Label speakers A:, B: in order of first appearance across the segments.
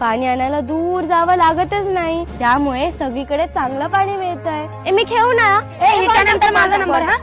A: पाणी आणायला दूर जावं लागतच नाही. त्यामुळे सगळीकडे चांगलं पाणी मिळत आहे मी खेळू ना?
B: ए हिच्यानंतर माझा नंबर हा?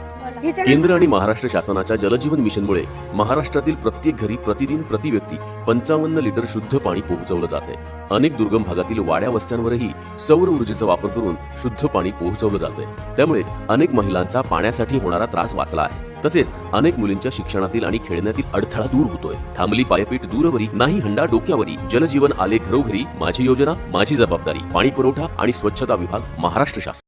C: केंद्र आणि महाराष्ट्र शासनाच्या जलजीवन मिशनमुळे महाराष्ट्रातील प्रत्येक घरी प्रतिदिन प्रति व्यक्ती पंचावन्न लिटर शुद्ध पाणी पोहोचवलं जाते अनेक दुर्गम भागातील वाड्या वस्त्यांवरही सौर ऊर्जेचा वापर करून शुद्ध पाणी पोहोचवलं जाते त्यामुळे अनेक महिलांचा पाण्यासाठी होणारा त्रास वाचला आहे. तसेच अनेक मुलींच्या शिक्षणातील आणि खेळण्यातील अडथळा दूर होतोय. थांबली पायपीट दूरवरी नाही हंडा डोक्यावरी जलजीवन आले घरोघरी माझी योजना माझी जबाबदारी पाणी पुरवठा आणि स्वच्छता विभाग महाराष्ट्र शासन.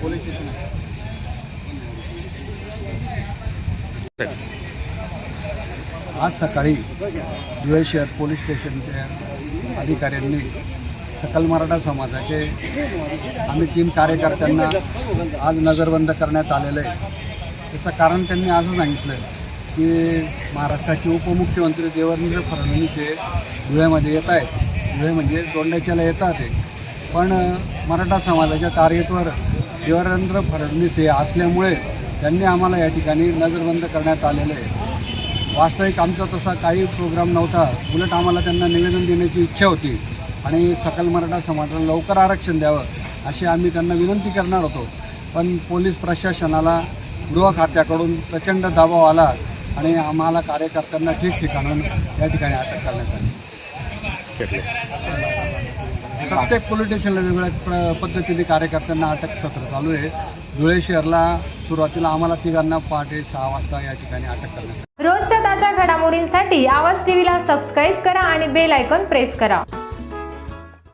D: पोलीस स्टेशन आज सकाळी धुळे शहर पोलीस स्टेशनच्या अधिकाऱ्यांनी सकल मराठा समाजाचे आम्ही तीन कार्यकर्त्यांना आज नजरबंद करण्यात आलेलं आहे. त्याचं कारण त्यांनी असं सांगितलं की महाराष्ट्राचे उपमुख्यमंत्री देवेंद्र फडणवीस हे धुळ्यामध्ये येत आहेत. हे म्हणजे तोंडाच्याला येतात पण मराठा समाजाच्या टार्गेटवर देवरेंद्र फडणवीस हे असल्यामुळे त्यांनी आम्हाला या ठिकाणी नजरबंद करण्यात आलेलं आहे. वास्तविक आमचा तसा काही प्रोग्राम नव्हता. उलट आम्हाला त्यांना निवेदन देण्याची इच्छा होती. आणि सकल मराठा समाजाला लवकर आरक्षण द्यावं अशी आम्ही त्यांना विनंती करणार होतो. पण पोलीस प्रशासनाला गृह खात्याकडून प्रचंड दबाव आला आणि आम्हाला कार्यकर्त्यांना ठिकठिकाणून या ठिकाणी अटक करण्यात आली. प्रत्येक पोलीस स्टेशनला वेगवेगळ्या प्र पद्धतीने कार्यकर्त्यांना अटक सत्र चालू आहे. धुळे शहरला सुरुवातीला आम्हाला तिघांना पहाटे सहा वाजता या ठिकाणी अटक करण्यात.
E: रोजच्या ताज्या घडामोडींसाठी आवाज टीव्हीला सबस्क्राईब करा आणि बेल आयकॉन प्रेस करा.